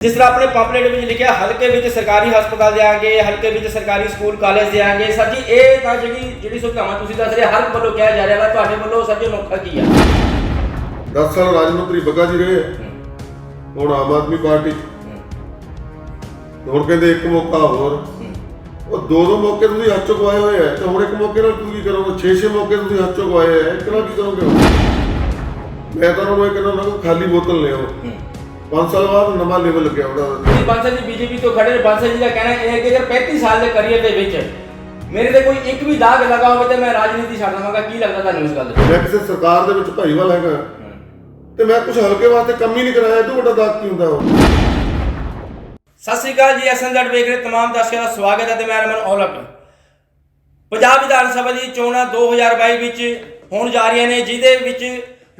ਜਿਸ ਤਰ੍ਹਾਂ ਆਪਣੇ ਪੰਪਲੇਟ ਵਿੱਚ ਲਿਖਿਆ, ਹਲਕੇ ਵਿੱਚ ਸਰਕਾਰੀ ਹਸਪਤਾਲ ਦੇਾਂਗੇ ਹਲਕੇ ਵਿੱਚ ਸਰਕਾਰੀ ਸਕੂਲ, ਕਾਲਜ ਦੇਾਂਗੇ ਸਰ ਜੀ, ਇਹ ਤਾਂ ਜਿਹੜੀ ਜਿਹੜੀ ਸੁਵਿਧਾਵਾਂ ਤੁਸੀਂ ਦੱਸ ਰਹੇ ਹਰ ਵੱਲੋਂ ਕਿਹਾ ਜਾ ਰਿਹਾ ਵਾ, ਤੁਹਾਡੇ ਵੱਲੋਂ ਸਰ ਜੀ ਅਨੋਖਾ ਕੀ ਆ? 10 ਸਾਲ ਰਾਜ ਮੰਤਰੀ ਬੱਗਾ ਜੀ ਰਹੇ ਹੁਣ ਆਮ ਆਦਮੀ ਪਾਰਟੀ 'ਚ। ਕਹਿੰਦੇ ਇੱਕ ਮੌਕਾ ਹੋਰ। ਉਹ ਦੋ ਦੋ ਮੌਕੇ ਤੁਸੀਂ ਹੱਥ ਚੋਂ ਗਵਾਏ ਹੋਏ ਆ। ਤੇ ਹੁਣ ਇੱਕ ਮੌਕੇ ਨਾਲ ਤੁਸੀਂ ਕੀ ਕਰੋਗੇ 6-6 ਮੌਕੇ ਤੁਸੀਂ ਹੱਥ ਚੋਂ ਗਵਾਏ ਆ। ਇੱਕ ਨਾਲ ਕੀ ਕਰੋਗੇ ਮੈਂ ਤਾਂ ਉਹਨੂੰ ਇਹ ਕਹਿੰਦਾ, ਉਹਨਾਂ ਕੋਲ ਖਾਲੀ ਬੋਤਲ ਲਿਆਓ ਸਾਲ ਬਾਅਦ ਨਵਾਂ ਲੈਵਲ ਲੱਗਿਆ ਉਹਦਾ। ਤੁਸੀਂ ਬਾਂਸਲ ਜੀ ਬੀਜੇਪੀ ਤੋਂ ਖੜੇ ਨੇ ਬਾਂਸਲ ਜੀ ਦਾ ਕਹਿਣਾ ਇਹ ਹੈ ਕਿ ਅਗਰ 35 ਸਾਲ ਦੇ ਕਰੀਅਰ ਦੇ ਵਿੱਚ ਮੇਰੇ ਤੇ ਕੋਈ ਇੱਕ ਵੀ ਦਾਗ ਲਗਾ ਹੋਵੇ ਤੇ ਮੈਂ ਰਾਜਨੀਤੀ ਛੱਡ ਦਵਾਂਗਾ। ਕੀ ਲੱਗਦਾ ਤੁਹਾਨੂੰ ਇਸ ਗੱਲ ਦੇ ਮੈਂ ਕਿਸੇ ਸਰਕਾਰ ਦੇ ਵਿੱਚ ਭਾਈਵਾਲ ਹੈਗਾ। ਤੇ ਮੈਂ ਕੁਝ ਹਲਕੇ ਵਾਸਤੇ ਕੰਮ ਹੀ ਨਹੀਂ ਕਰਾਇਆ ਇਹ ਤੋਂ ਵੱਡਾ ਦਾਗ ਕੀ ਹੁੰਦਾ ਉਹ? ਸਤਿ ਸ੍ਰੀ ਅਕਾਲ ਜੀ ਐਸਐਨਜ਼ੈਡ ਵੇਖ ਰਹੇ ਤਮਾਮ ਦਰਸ਼ਕਾਂ ਦਾ ਸਵਾਗਤ ਹੈ ਤੇ ਮੈਂ ਰਮਨ ਔਲਖ ਪੰਜਾਬ ਵਿਧਾਨ ਸਭਾ ਦੀ ਚੋਣਾਂ 2022 ਵਿੱਚ ਹੋਣ ਜਾ ਰਹੀਆਂ ਨੇ ਜਿਹਦੇ ਵਿੱਚ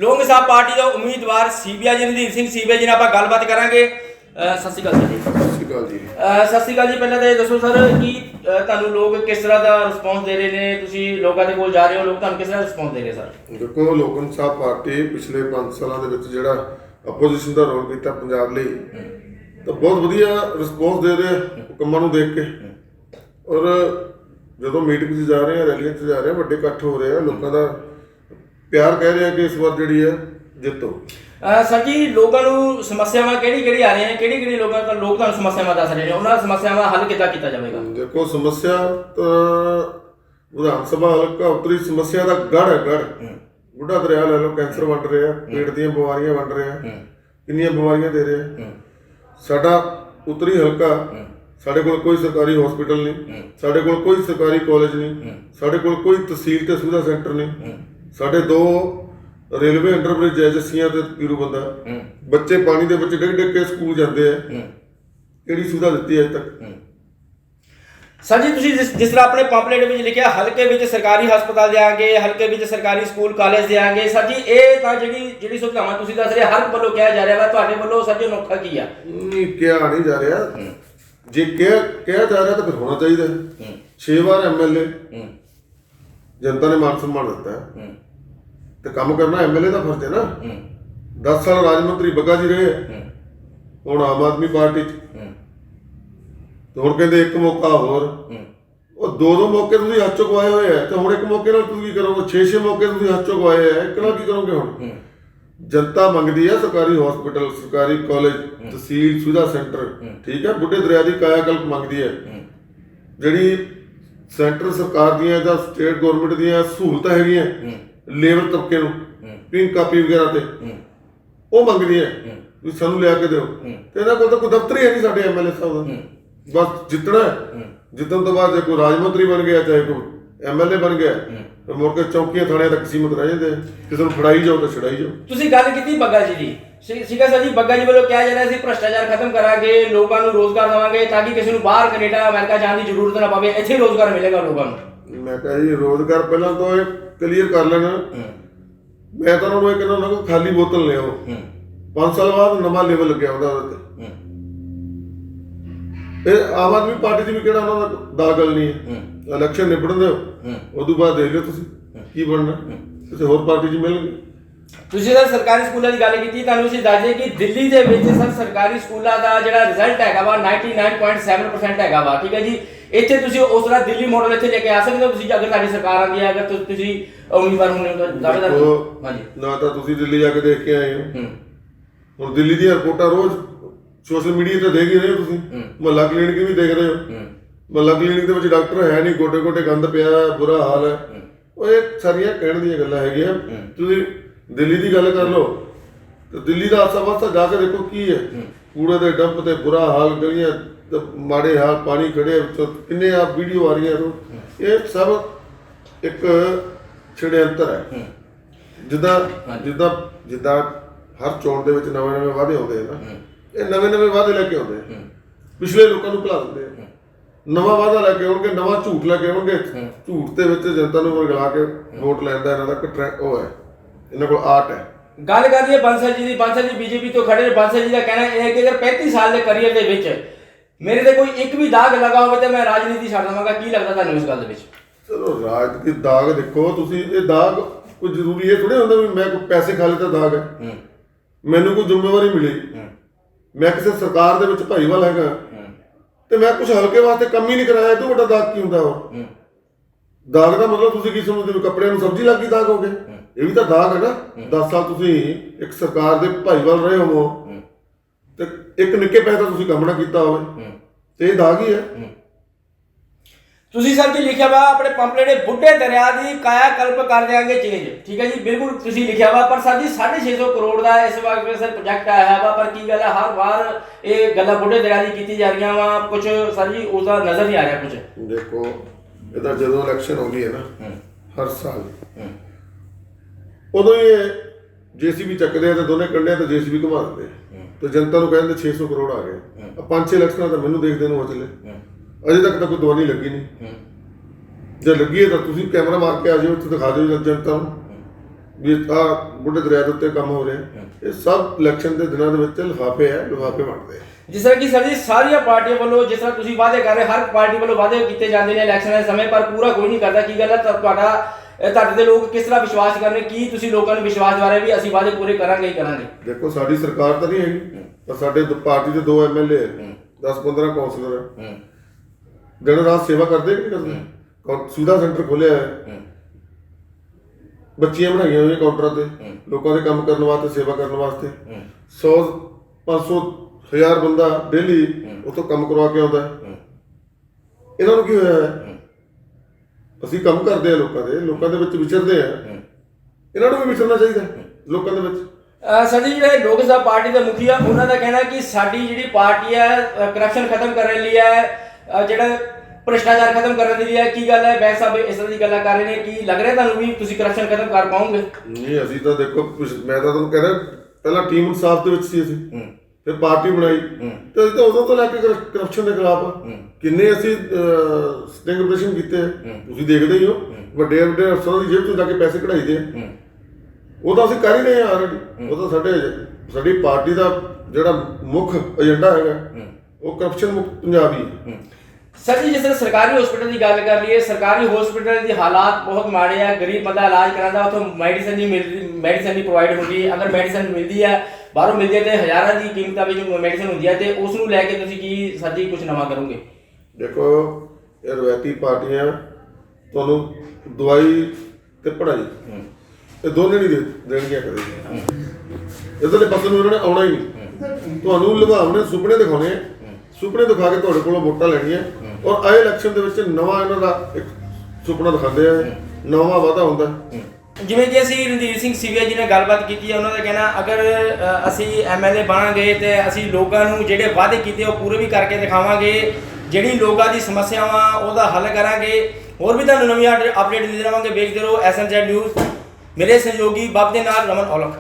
ਲੋਕ ਸਭਾ ਪਾਰਟੀ ਦਾ ਉਮੀਦਵਾਰ ਸੀਬੀਆ ਜਨਦੀਪ ਸਿੰਘ ਸੀਬੀਆ ਜੀ ਨਾਲ ਆਪਾਂ ਗੱਲਬਾਤ ਕਰਾਂਗੇ। ਅਹ ਸਤਿ ਸ੍ਰੀ ਅਕਾਲ ਸਰ ਜੀ। ਸਤਿ ਸ਼੍ਰੀ ਅਕਾਲ ਜੀ। ਅਹ ਸਤਿ ਸ੍ਰੀ ਅਕਾਲ ਜੀ ਪਹਿਲਾਂ ਤਾਂ ਇਹ ਦੱਸੋ ਸਰ ਕਿ ਅਹ ਤੁਹਾਨੂੰ ਲੋਕ ਕਿਸ ਤਰ੍ਹਾਂ ਦਾ ਰਿਸਪੌਂਸ ਦੇ ਰਹੇ ਨੇ? ਤੁਸੀਂ ਲੋਕਾਂ ਦੇ ਕੋਲ ਜਾ ਰਹੇ ਹੋ ਲੋਕ ਤੁਹਾਨੂੰ ਕਿਸ ਤਰ੍ਹਾਂ ਰਿਸਪੌਂਸ ਦੇ ਰਹੇ ਸਰ? ਦੇਖੋ ਲੋਕ ਇਨਸਾਫ ਪਾਰਟੀ ਪਿਛਲੇ 5 ਸਾਲਾਂ ਦੇ ਵਿੱਚ ਜਿਹੜਾ ਆਪੋਜੀਸ਼ਨ ਦਾ ਰੋਲ ਕੀਤਾ ਪੰਜਾਬ ਲਈ ਤਾਂ ਬਹੁਤ ਵਧੀਆ ਰਿਸਪੌਂਸ ਦੇ ਰਹੇ ਆ ਕੰਮਾਂ ਨੂੰ ਦੇਖ ਕੇ। ਔਰ ਜਦੋਂ ਮੀਟਿੰਗ 'ਚ ਜਾ ਰਹੇ ਆ ਰੈਲੀਆਂ 'ਚ ਜਾ ਰਹੇ ਆ ਵੱਡੇ ਇਕੱਠ ਹੋ ਰਹੇ ਆ ਲੋਕਾਂ ਦਾ ਪਿਆਰ ਕਹਿ ਰਹੇ ਕਿ ਇਸ ਵਾਰ ਜਿਹੜੀ ਹੈ ਜਿੱਤੋ। ਅਹ ਸਰ ਜੀ ਲੋਕਾਂ ਨੂੰ ਸਮੱਸਿਆਵਾਂ ਕਿਹੜੀ ਕਿਹੜੀ ਆ ਰਹੀਆਂ ਨੇ? ਕਿਹੜੀ ਕਿਹੜੀ ਲੋਕਾਂ ਦਾ ਲੋਕ ਤੁਹਾਨੂੰ ਸਮੱਸਿਆਵਾਂ ਦੱਸ ਰਹੇ ਨੇ? ਉਹਨਾਂ ਸਮੱਸਿਆਵਾਂ ਦਾ ਹੱਲ ਕਿੱਦਾਂ ਕੀਤਾ ਜਾਵੇਗਾ? ਦੇਖੋ ਸਮੱਸਿਆ ਤਾਂ ਵਿਧਾਨ ਸਭਾ ਹਲਕਾ ਉੱਤਰੀ ਸਮੱਸਿਆ ਦਾ ਗੜ ਹੈ ਗੜ ਬੁੱਢਾ ਦਰਿਆ ਲੈ ਲਓ ਕੈਂਸਰ ਵੰਡ ਰਹੇ ਪੇਟ ਦੀਆਂ ਬਿਮਾਰੀਆਂ ਵੰਡ ਰਹੇ ਕਿੰਨੀਆਂ ਬਿਮਾਰੀਆਂ ਦੇ ਰਹੇ। ਸਾਡਾ ਉੱਤਰੀ ਹਲਕਾ ਸਾਡੇ ਕੋਲ ਕੋਈ ਸਰਕਾਰੀ ਹਸਪੀਟਲ ਨਹੀਂ। ਸਾਡੇ ਕੋਲ ਕੋਈ ਸਰਕਾਰੀ ਕਾਲਜ ਨਹੀਂ। ਸਾਡੇ ਕੋਲ ਕੋਈ ਤਹਿਸੀਲ ਤੇ ਸੁਵਿਧਾ ਸੈਂਟਰ ਨਹੀਂ। ਸਾਡੇ ਦੋ ਰੇਲਵੇ ਅੰਡਰਬ੍ਰਿਜ ਏਜੰਸੀਆਂ ਤੇ ਪੀਰੂ ਬੰਦਾ। ਬੱਚੇ ਪਾਣੀ ਦੇ ਵਿੱਚ ਡਿੱਗ ਡਿੱਗ ਕੇ ਸਕੂਲ ਜਾਂਦੇ ਆ। ਕਿਹੜੀ ਸੁਵਿਧਾ ਦਿੱਤੀ ਅਜੇ ਤੱਕ? ਸਰ ਜੀ ਤੁਸੀਂ ਜਿਸ ਜਿਸ ਤਰ੍ਹਾਂ ਆਪਣੇ ਪੰਪਲੇਟ ਵਿੱਚ ਲਿਖਿਆ ਹਲਕੇ ਵਿੱਚ ਸਰਕਾਰੀ ਹਸਪਤਾਲ ਦੇਾਂਗੇ ਹਲਕੇ ਵਿੱਚ ਸਰਕਾਰੀ ਸਕੂਲ ਕਾਲਜ ਦੇਾਂਗੇ ਸਰ ਜੀ ਇਹ ਤਾਂ ਜਿਹੜੀ ਜਿਹੜੀ ਸੁਵਿਧਾਵਾਂ ਤੁਸੀਂ ਦੱਸ ਰਹੇ ਹਰ ਵੱਲੋਂ ਕਿਹਾ ਜਾ ਰਿਹਾ ਵਾ। ਤੁਹਾਡੇ ਵੱਲੋਂ ਸਰ ਜੀ ਅਨੋਖਾ ਕੀ ਆ? ਨਹੀਂ ਕਿਹਾ ਨਹੀਂ ਜਾ ਰਿਹਾ। ਜੇ ਕਿਹਾ ਕਿਹਾ ਜਾ ਰਿਹਾ ਤਾਂ ਫਿਰ ਹੋਣਾ ਚਾਹੀਦਾ। ਹੈ। 6 ਵਾਰ ਐਮਐਲਏ ਜਨਤਾ ਨੇ ਮਾਨ ਸਨਮਾਨ ਦਿੱਤਾ ਹੈ। ਤੇ ਕੰਮ ਕਰਨਾ ਐਮਐਲਏ ਦਾ ਫਰਜ਼ ਹੈ ਨਾ। 10 ਸਾਲ ਰਾਜ ਮੰਤਰੀ ਬੱਗਾ ਜੀ ਰਹੇ ਹੁਣ ਆਮ ਆਦਮੀ ਪਾਰਟੀ ਚ। ਤੇ ਹੁਣ ਕਹਿੰਦੇ ਇੱਕ ਮੌਕਾ ਹੋਰ। ਉਹ ਦੋ ਦੋ ਮੌਕੇ ਤੁਸੀਂ ਹੱਥ ਚੋਂ ਗਵਾਏ ਹੋਏ ਆ ਤੇ ਹੁਣ ਇੱਕ ਮੌਕੇ ਨਾਲ ਤੁਸੀਂ ਕੀ ਕਰੋਗੇ? 6-6 ਮੌਕੇ ਤੁਸੀਂ ਹੱਥ ਚੋਂ ਗਵਾਏ ਆ ਇੱਕ ਨਾਲ ਕੀ ਕਰੋਗੇ ਹੁਣ? ਜਨਤਾ ਮੰਗਦੀ ਹੈ ਸਰਕਾਰੀ ਹਸਪੀਟਲ ਸਰਕਾਰੀ ਕਾਲਜ ਤਹਿਸੀਲ ਸੁਵਿਧਾ ਸੈਂਟਰ। ਠੀਕ ਹੈ? ਬੁੱਢੇ ਦਰਿਆ ਦੀ ਕਾਇਆਕਲਪ ਮੰਗਦੀ ਹੈ। ਜਿਹੜੀ ਸੈਂਟਰ ਸਰਕਾਰ ਦੀਆਂ ਜਾਂ ਸਟੇਟ ਗਵਰਨਮੈਂਟ ਦੀਆਂ ਸਹੂਲਤਾਂ ਹੈਗੀਆਂ ਲੇਬਰ ਤਬਕੇ ਨੂੰ ਪਿੰਕ ਕਾਪੀ ਵਗੈਰਾ ਤੇ। ਉਹ ਮੰਗਦੀ ਹੈ। ਵੀ ਸਾਨੂੰ ਲਿਆ ਕੇ ਦਿਓ। ਤੇ ਇਹਨਾਂ ਕੋਲ ਤਾਂ ਕੋਈ ਦਫ਼ਤਰ ਹੀ ਹੈ ਨਹੀਂ ਸਾਡੇ ਐਮਐਲਏ ਸਾਹਿਬ ਦਾ। ਬਸ ਜਿੱਤਣਾ ਹੈ। ਜਿੱਤਣ ਤੋਂ ਬਾਅਦ ਜੇ ਕੋਈ ਰਾਜ ਮੰਤਰੀ ਬਣ ਗਿਆ ਚਾਹੇ ਕੋਈ ਐਮਐਲਏ ਬਣ ਗਿਆ ਤੇ ਮੁੜ ਕੇ ਚੌਕੀਆਂ ਥਾਣਿਆਂ ਤੱਕ ਸੀਮਤ ਰਹਿ ਜਾਂਦੇ। ਕਿਸੇ ਨੂੰ ਫੜਾਈ ਜਾਓ ਤਾਂ ਛੜਾਈ ਜਾਓ। ਤੁਸੀਂ ਗੱਲ ਕੀਤੀ ਬੱਗਾ ਜੀ ਦੀ। ਸੀ- ਸੀਗਾ ਸਰ ਜੀ ਬੱਗਾ ਜੀ ਵੱਲੋਂ ਕਿਹਾ ਜਾ ਰਿਹਾ ਸੀ ਭ੍ਰਸ਼ਟਾਚਾਰ ਖਤਮ ਕਰਾਂਗੇ ਲੋਕਾਂ ਨੂੰ ਰੋਜ਼ਗਾਰ ਦੇਵਾਂਗੇ ਤਾਂ ਕਿ ਕਿਸੇ ਨੂੰ ਬਾਹਰ ਕੈਨੇਡਾ ਅਮਰੀਕਾ ਜਾਣ ਦੀ ਜ਼ਰੂਰਤ ਨਾ ਪਵੇ ਇੱਥੇ ਰੋਜ਼ਗਾਰ ਮਿਲੇਗਾ ਲੋਕਾਂ ਨੂੰ। ਮੈਂ ਕਹਾਂ ਜੀ ਰੋਜ਼ਗਾਰ ਪਹਿਲਾਂ ਤਾਂ ਇਹ ਕਲੀਅਰ ਕਰ ਲੈਣਾ। ਮੈਂ ਤਾਂ ਉਹਨਾਂ ਨੂੰ ਇਹ ਕਹਿੰਦਾ ਉਹਨਾਂ ਕੋਲ ਖਾਲੀ ਬੋਤਲ ਲਿਆਓ। 5 ਸਾਲ ਬਾਅਦ ਨਵਾਂ ਲੈਵਲ ਲੱਗਿਆ ਉਹਦਾ ਉਹਦੇ ਤੇ। ਇਹ ਆਮ ਆਦਮੀ ਪਾਰਟੀ 'ਚ ਵੀ ਕਿਹੜਾ ਉਹਨਾਂ ਦਾ ਦਾਗਲ ਨਹੀਂ ਹੈ? ਇਲੈਕਸ਼ਨ ਨਿਬੜਨ ਦਿਓ। ਉਦੋਂ ਬਾਅਦ ਦੇਖ ਲਿਓ ਤੁਸੀਂ ਕੀ ਬਣਨਾ। ਕਿਸੇ ਹੋਰ ਪਾਰਟੀ 'ਚ ਮਿਲਣਗੇ। ਤੁਸੀਂ ਸਰ ਸਰਕਾਰੀ ਸਕੂਲਾਂ ਦੀ ਗੱਲ ਕੀਤੀ ਤੁਹਾਨੂੰ ਅਸੀਂ ਦੱਸ ਦਈਏ ਕਿ ਦਿੱਲੀ ਦੇ ਵਿੱਚ ਸਰ ਸਰਕਾਰੀ ਸਕੂਲਾਂ ਦਾ ਜਿਹੜਾ ਰਿਜ਼ਲਟ ਹੈਗਾ ਵਾ 99.7% ਹੈਗਾ ਵਾ ਠੀਕ ਹੈ ਜੀ? ਇੱਥੇ ਤੁਸੀਂ ਉਸ ਤਰ੍ਹਾਂ ਦਿੱਲੀ ਮਾਡਲ ਇੱਥੇ ਲੈ ਕੇ ਆ ਸਕਦੇ ਹੋ ਤੁਸੀਂ ਅਗਰ ਤੁਹਾਡੀ ਸਰਕਾਰ ਆਉਂਦੀ ਹੈ ਅਗਰ ਤੁ- ਤੁਸੀਂ ਉਮੀਦਵਾਰ ਹੁੰਦੇ ਹੋ ਤਾਂ ਦਾਅਵੇਦਾਰ ਦੇਖੋ, ਹਾਂਜੀ। ਨਾ ਤਾਂ ਤੁਸੀਂ ਦਿੱਲੀ ਜਾ ਕੇ ਦੇਖ ਕੇ ਆਏ ਹੋ। ਹੂੰ। ਹੁਣ ਦਿੱਲੀ ਦੀਆਂ ਰਿਪੋਰਟਾਂ ਰੋਜ਼ ਸੋਸ਼ਲ ਮੀਡੀਆ ਤੇ ਦੇਖ ਹੀ ਰਹੇ ਹੋ ਤੁਸੀਂ। ਮਹੱਲਾ ਕਲੀਨਿਕ ਵੀ ਦੇਖ ਰਹੇ ਹੋ। ਹੂੰ। ਮਹੱਲਾ ਕਲੀਨਿਕ ਦੇ ਵਿੱਚ ਡਾਕਟਰ ਹੈ ਨਹੀਂ ਗੋਡੇ ਗੋਡੇ ਗੰਦ ਪਿਆ ਬੁਰਾ ਹਾਲ ਹੈ। ਉਹ ਇਹ ਸਾਰੀਆਂ ਕਹਿਣ ਦੀਆਂ ਗੱਲਾਂ ਹੈਗੀਆਂ। ਤੁਸੀਂ ਦਿੱਲੀ ਦੀ ਗੱਲ ਕਰ ਲਓ ਤੇ ਦਿੱਲੀ ਦਾ ਆਸਾ ਪਾਸਾ ਜਾ ਕੇ ਦੇਖੋ ਕੀ ਹੈ। ਕੂੜੇ ਦੇ ਡੰਪ ਤੇ ਬੁਰਾ ਹਾਲ ਗਲੀਆਂ ਤੇ ਮਾੜੇ ਹਾਲ ਪਾਣੀ ਖੜੇ ਕਿੰਨੇ ਆ ਵੀਡੀਓ ਆ ਰਹੀਆਂ ਨੂੰ। ਇਹ ਸਭ ਇੱਕ ਛੜਯੰਤਰ ਹੈ। ਜਿੱਦਾਂ ਜਿੱਦਾਂ ਜਿੱਦਾਂ ਹਰ ਚੋਣ ਦੇ ਵਿੱਚ ਨਵੇਂ ਨਵੇਂ ਵਾਅਦੇ ਆਉਂਦੇ ਆ ਨਾ। ਇਹ ਨਵੇਂ ਨਵੇਂ ਵਾਅਦੇ ਲੈ ਕੇ ਆਉਂਦੇ ਆ। ਪਿਛਲੇ ਲੋਕਾਂ ਨੂੰ ਭੁਲਾ ਦਿੰਦੇ ਆ। ਨਵਾਂ ਵਾਅਦਾ ਲੈ ਕੇ ਆਉਣਗੇ ਨਵਾਂ ਝੂਠ ਲੈ ਕੇ ਆਉਣਗੇ। ਝੂਠ ਦੇ ਵਿੱਚ ਜਨਤਾ ਨੂੰ ਵਰਗਲਾ ਕੇ ਵੋਟ ਲੈਣ ਦਾ ਇਹਨਾਂ ਦਾ ਇੱਕ ਟਰੈਕ ਉਹ ਹੈ। ਇਹਨਾਂ ਕੋਲ ਆਰਟ ਹੈ। ਗੱਲ ਕਰ ਲਈਏ ਬੰਸਲ ਜੀ ਦੀ ਬੰਸਲ ਜੀ ਬੀਜੇਪੀ ਤੋਂ ਖੜੇ ਨੇ ਬੰਸਲ ਜੀ ਦਾ ਕਹਿਣਾ ਇਹ ਹੈ ਕਿ ਅਗਰ 35 ਸਾਲ ਦੇ ਕਰੀਅਰ ਦੇ ਵਿੱਚ ਮੇਰੇ ਤੇ ਕੋਈ ਇੱਕ ਵੀ ਦਾਗ ਲਗਾ ਹੋਵੇ ਤੇ ਮੈਂ ਰਾਜਨੀਤੀ ਛੱਡ ਦਵਾਂਗਾ। ਕੀ ਲੱਗਦਾ ਤੁਹਾਨੂੰ ਇਸ ਗੱਲ ਦੇ ਵਿੱਚ? ਚਲੋ ਰਾਜ ਦੀ ਦਾਗ ਦੇਖੋ ਤੁਸੀਂ ਇਹ ਦਾਗ ਕੋਈ ਜ਼ਰੂਰੀ ਇਹ ਥੋੜੇ ਹੁੰਦਾ ਵੀ ਮੈਂ ਕੋਈ ਪੈਸੇ ਖਾ ਲਏ ਤਾਂ ਦਾਗ ਹੈ। ਮੈਨੂੰ ਕੋਈ ਜ਼ਿੰਮੇਵਾਰੀ ਮਿਲੀ। ਮੈਂ ਕਿਸੇ ਸਰਕਾਰ ਦੇ ਵਿੱਚ ਭਾਈਵਾਲ ਹੈਗਾ। ਤੇ ਮੈਂ ਕੁਝ ਹਲਕੇ ਵਾਸਤੇ ਕੰਮ ਹੀ ਨਹੀਂ ਕਰਾਇਆ ਤੋਂ ਵੱਡਾ ਦਾਗ ਕੀ ਹੁੰਦਾ ਉਹ? ਦਾਗ ਦਾ ਮਤਲਬ ਤੁਸੀਂ ਕੀ ਸਮਝਦੇ ਹੋ ਕੱਪੜਿਆਂ ਨੂੰ ਸਬਜ਼ੀ ਲੱਗੀ ਦਾਗ ਹੋ ਗਏ ਇਹ ਵੀ ਤਾਂ ਦਾਗ ਹੈ ਨਾ। 10 ਸਾਲ ਤੁਸੀਂ ਇੱਕ ਸਰਕਾਰ ਦੇ ਭਾਈਵਾਲ ਰਹੇ ਹੋ। ਤੇ ਇੱਕ ਨਿੱਕੇ ਪੈਸੇ ਦਾ ਤੁਸੀਂ ਕੰਮ ਨਾ ਕੀਤਾ ਹੋਵੇ। ਤੇ ਇਹ ਦਾਗ ਹੀ ਹੈ। ਤੁਸੀਂ ਸਰ ਜੀ ਲਿਖਿਆ ਵਾ? ਆਪਣੇ ਪੰਪਲੇਟ ਦੇ ਬੁੱਢੇ ਦਰਿਆ ਦੀ ਕਾਇਆ ਕਲਪ ਕਰ ਦਿਆਂਗੇ ਚੇਂਜ ਠੀਕ ਹੈ ਜੀ ਬਿਲਕੁਲ ਤੁਸੀਂ ਲਿਖਿਆ ਵਾ ਪਰ ਸਰ ਜੀ 650 ਕਰੋੜ ਦਾ ਇਸ ਵਕਤ ਸਰ ਪ੍ਰੋਜੈਕਟ ਆਇਆ ਹੈ ਵਾ ਪਰ ਕੀ ਗੱਲ ਹੈ ਹਰ ਵਾਰ ਇਹ ਗੱਲਾਂ ਬੁੱਢੇ ਦਰਿਆ ਦੀ ਕੀਤੀ ਜਾ ਰਹੀਆਂ ਵਾ। ਕੁਝ ਸਰ ਜੀ ਉਸ ਦਾ ਨਜ਼ਰ ਨਹੀਂ ਆ ਰਿਹਾ ਕੁਝ ਦੇਖੋ ਇਹ ਤਾਂ ਜਦੋਂ ਇਲੈਕਸ਼ਨ ਆਉਂਦੀ ਹੈ ਨਾ ਹਰ ਸਾਲ ਉਦੋਂ ਹੀ ਇਹ ਜੀਸੀਬੀ ਚੱਕਦੇ ਆ ਤੇ ਦੋਨੇ ਕੰਢਿਆਂ ਤੇ ਜੀਸੀਬੀ ਘੁਮਾ ਦਿੰਦੇ ਆ। ਤੇ ਜਨਤਾ ਨੂੰ ਕਹਿੰਦੇ 600 ਕਰੋੜ ਆ ਗਏ। ਆ ਪੰਜ ਛੇ ਇਲੈਕਸ਼ਨਾਂ ਤਾਂ ਮੈਨੂੰ ਦੇਖਦੇ ਨੂੰ ਹੋ। ਚੱਲੇ ਅਜੇ ਤੱਕ ਤਾਂ ਕੋਈ ਦਵਾਨੀ ਲੱਗੀ ਨਹੀਂ। ਜੇ ਲੱਗੀ ਹੈ ਤਾਂ ਤੁਸੀਂ ਕੈਮਰਾ ਮਾਰ ਕੇ ਆ ਜਾਓ ਉੱਥੇ ਦਿਖਾ ਦਿਓ ਜਨਤਾ ਨੂੰ। ਵੀ ਆ ਬੁੱਢੇ ਦਰਿਆ ਦੇ ਉੱਤੇ ਕੰਮ ਹੋ ਰਿਹਾ। ਇਹ ਸਭ ਇਲੈਕਸ਼ਨ ਦੇ ਦਿਨਾਂ ਦੇ ਵਿੱਚ ਲਿਫਾਫੇ ਹੈ ਲਿਫਾਫੇ ਵੰਡਦੇ ਆ। ਜਿਸ ਤਰ੍ਹਾਂ ਕਿ ਸਰ ਜੀ ਸਾਰੀਆਂ ਪਾਰਟੀਆਂ ਵੱਲੋਂ ਜਿਸ ਤਰ੍ਹਾਂ ਤੁਸੀਂ ਵਾਅਦੇ ਕਰ ਰਹੇ ਹਰ ਪਾਰਟੀ ਵੱਲੋਂ ਵਾਅਦੇ ਕੀਤੇ ਜਾਂਦੇ ਨੇ ਇਲੈਕਸ਼ਨ ਦੇ ਸਮੇਂ ਪਰ ਪੂਰਾ ਕੋਈ ਨਹੀਂ ਕਰਦਾ। ਕੀ ਗੱਲ ਹੈ? ਤਾਂ ਤੁਹਾਡਾ ਤੁਹਾਡੇ ਦੇ ਲੋਕ ਕਿਸ ਤਰ੍ਹਾਂ ਵਿਸ਼ਵਾਸ ਕਰਨੇ ਕੀ ਤੁਸੀਂ ਲੋਕਾਂ ਨੂੰ ਵਿਸ਼ਵਾਸ ਦਿਵਾ ਰਹੇ ਵੀ ਅਸੀਂ ਵਾਅਦੇ ਪੂਰੇ ਕਰਾਂਗੇ ਹੀ ਕਰਾਂਗੇ? ਦੇਖੋ ਸਾਡੀ ਸਰਕਾਰ ਤਾਂ ਨਹੀਂ ਹੈਗੀ ਪਰ ਸਾਡੇ ਦੋ- ਪਾਰਟੀ ਦੇ ਦੋ ਐਮਐਲਏ 10 15 ਕਾਉਂਸਲਰ ਹੈ। ਦਿਨ ਰਾਤ ਸੇਵਾ ਕਰਦੇ ਕਿ ਨਹੀਂ ਕਰਦੇ ਕੌ- ਸੁਵਿਧਾ ਸੈਂਟਰ ਖੋਲਿਆ ਹੈ। ਬੱਚੀਆਂ ਬਣਾਈਆਂ ਹੋਈਆਂ ਕਾਊਂਟਰਾਂ ਤੇ ਲੋਕਾਂ ਦੇ ਕੰਮ ਕਰਨ ਵਾਸਤੇ ਸੇਵਾ ਕਰਨ ਵਾਸਤੇ। 100 500 1000 ਬੰਦਾ ਡੇਲੀ ਉਤੋਂ ਕੰਮ ਕਰਵਾ ਕੇ ਆਉਂਦਾ ਹੈ। ਇਹਨਾਂ ਨੂੰ ਕੀ ਹੋਇਆ ਹੈ। ਅਸੀਂ ਕੰਮ ਕਰਦੇ ਆ ਲੋਕਾਂ ਦੇ ਲੋਕਾਂ ਦੇ ਵਿੱਚ ਵਿਚਰਦੇ ਆ। ਇਹਨਾਂ ਨੂੰ ਵੀ ਵਿਚਰਨਾ ਚਾਹੀਦਾ ਲੋਕਾਂ ਦੇ ਵਿੱਚ। ਸਰ ਜੀ ਜਿਹੜੇ ਲੋਕ ਸਭਾ ਪਾਰਟੀ ਦੇ ਮੁਖੀ ਆ ਉਹਨਾਂ ਦਾ ਕਹਿਣਾ ਕਿ ਸਾਡੀ ਜਿਹੜੀ ਪਾਰਟੀ ਹੈ ਕਰਪਸ਼ਨ ਖਤਮ ਕਰਨ ਲਈ ਹੈ ਜਿਹੜਾ ਭ੍ਰਿਸ਼ਟਾਚਾਰ ਖਤਮ ਕਰਨ ਲਈ ਹੈ ਕੀ ਗੱਲ ਹੈ? ਬੈਂਸ ਸਾਹਿਬ ਇਸ ਤਰ੍ਹਾਂ ਦੀ ਗੱਲਾਂ ਕਰ ਰਹੇ ਨੇ ਕੀ ਲੱਗ ਰਿਹਾ ਤੁਹਾਨੂੰ ਵੀ ਤੁਸੀਂ ਕਰਪਸ਼ਨ ਖਤਮ ਕਰ ਪਾਓਗੇ? ਨਹੀਂ ਅਸੀਂ ਤਾਂ ਦੇਖੋ ਮੈਂ ਤਾਂ ਤੁਹਾਨੂੰ ਕਹਿ ਰਿਹਾ ਪਹਿਲਾਂ ਟੀਮ ਇਨਸਾਫ ਦੇ ਵਿੱਚ ਸੀ ਅਸੀਂ। ਫਿਰ ਪਾਰਟੀ ਬਣਾਈ। ਤੇ ਅਸੀਂ ਤਾਂ ਉਦੋਂ ਤੋਂ ਲੈ ਕੇ ਕਰਪਸ਼ਨ ਦੇ ਖਿਲਾਫ ਆ। ਕਿੰਨੇ ਅਸੀਂ ਸਟਿੰਗ ਆਪਰੇਸ਼ਨ ਕੀਤੇ। ਆ। ਤੁਸੀਂ ਦੇਖਦੇ ਹੀ ਹੋ। ਵੱਡੇ ਵੱਡੇ ਅਫਸਰਾਂ ਦੀ ਜੇਬ ਤੋਂ ਜਾ ਕੇ ਪੈਸੇ ਕਢਾਈਦੇ ਆ। ਉਹ ਤਾਂ ਅਸੀਂ ਕਰ ਹੀ ਰਹੇ ਹਾਂ ਆਲਰੇਡੀ ਉਹ ਤਾਂ ਸਾਡੇ ਸਾਡੀ ਪਾਰਟੀ ਦਾ ਜਿਹੜਾ ਮੁੱਖ ਏਜੰਡਾ ਹੈਗਾ ਉਹ ਕਰਪਸ਼ਨ ਮੁਕਤ ਪੰਜਾਬ ਹੀ। ਸਰ ਜੀ ਜਿਸ ਤਰ੍ਹਾਂ ਸਰਕਾਰੀ ਹਸਪੀਟਲ ਦੀ ਗੱਲ ਕਰ ਲਈਏ ਸਰਕਾਰੀ ਹਸਪੀਟਲ ਦੀ ਹਾਲਾਤ ਬਹੁਤ ਮਾੜੇ ਆ ਗਰੀਬ ਬੰਦਾ ਇਲਾਜ ਕਰਾਉਂਦਾ ਉਥੋਂ ਮੈਡੀਸਨ ਨਹੀਂ ਮਿਲਦੀ ਮੈਡੀਸਨ ਨਹੀਂ ਪ੍ਰੋਵਾਈਡ ਹੁੰਦੀ ਅਗਰ ਮੈਡੀਸਨ ਮਿਲਦੀ ਹੈ ਬਾਹਰੋਂ ਮਿਲਦੀ ਹੈ ਤੇ ਹਜ਼ਾਰਾਂ ਦੀ ਕੀਮਤਾਂ ਵਿੱਚ ਮੈਡੀਸਨ ਹੁੰਦੀ ਹੈ ਤੇ ਉਸ ਨੂੰ ਲੈ ਕੇ ਤੁਸੀਂ ਕੀ ਸਰ ਜੀ ਕੁਝ ਨਵਾਂ ਕਰੋਗੇ? ਦੇਖੋ ਇਹ ਰਵਾਇਤੀ ਪਾਰਟੀਆਂ ਤੁਹਾਨੂੰ ਦਵਾਈ ਤੇ ਪੜ੍ਹਾਈ ਇਹ ਦੋਨੇ ਨਹੀਂ ਦੇਣਗੀਆਂ ਕਦੇ ਇਧਰਲੇ ਪਾਸੇ ਨੂੰ ਉਹਨਾਂ ਨੇ ਆਉਣਾ ਹੀ ਨਹੀਂ। ਤੁਹਾਨੂੰ ਲੁਭਾਵਣੇ ਸੁਪਨੇ ਦਿਖਾਉਣੇ ਆ। ਸੁਪਨੇ ਦਿਖਾ ਕੇ ਤੁਹਾਡੇ ਕੋਲੋਂ ਵੋਟਾਂ ਲੈਣੀਆਂ। ਔਰ ਆਏ ਇਲੈਕਸ਼ਨ ਦੇ ਵਿੱਚ ਨਵਾਂ ਇਹਨਾਂ ਦਾ ਇੱਕ ਸੁਪਨਾ ਦਿਖਾਉਂਦੇ ਆ। ਨਵਾਂ ਵਾਅਦਾ ਹੁੰਦਾ। ਜਿਵੇਂ ਕਿ ਅਸੀਂ ਰਣਧੀਰ ਸਿੰਘ ਸੀਵੀਆ ਜੀ ਨੇ ਗੱਲਬਾਤ ਕੀਤੀ ਹੈ ਉਹਨਾਂ ਦਾ ਕਹਿਣਾ ਅਗਰ ਅ, ਅਸੀਂ ਐਮਐਲਏ ਬਣਾਂਗੇ ਤੇ ਅਸੀਂ ਲੋਕਾਂ ਨੂੰ ਜਿਹੜੇ ਵਾਅਦੇ ਕੀਤੇ ਉਹ ਪੂਰੇ ਵੀ ਕਰਕੇ ਦਿਖਾਵਾਂਗੇ ਜਿਹੜੀ ਲੋਕਾਂ ਦੀ ਸਮੱਸਿਆਵਾਂ ਉਹਦਾ ਹੱਲ ਕਰਾਂਗੇ ਹੋਰ ਵੀ ਤੁਹਾਨੂੰ ਨਵੀਂ ਅਪਡੇਟ ਦਿੰਦੇ ਰਹਾਂਗੇ ਵੇਖਦੇ ਰਹੋ ਐਸਐਨਜ਼ੈਡ ਨਿਊਜ਼ ਮੇਰੇ ਸਹਿਯੋਗੀ ਬੱਬ ਦੇ ਨਾਲ ਰਮਨ ਔਲਖ।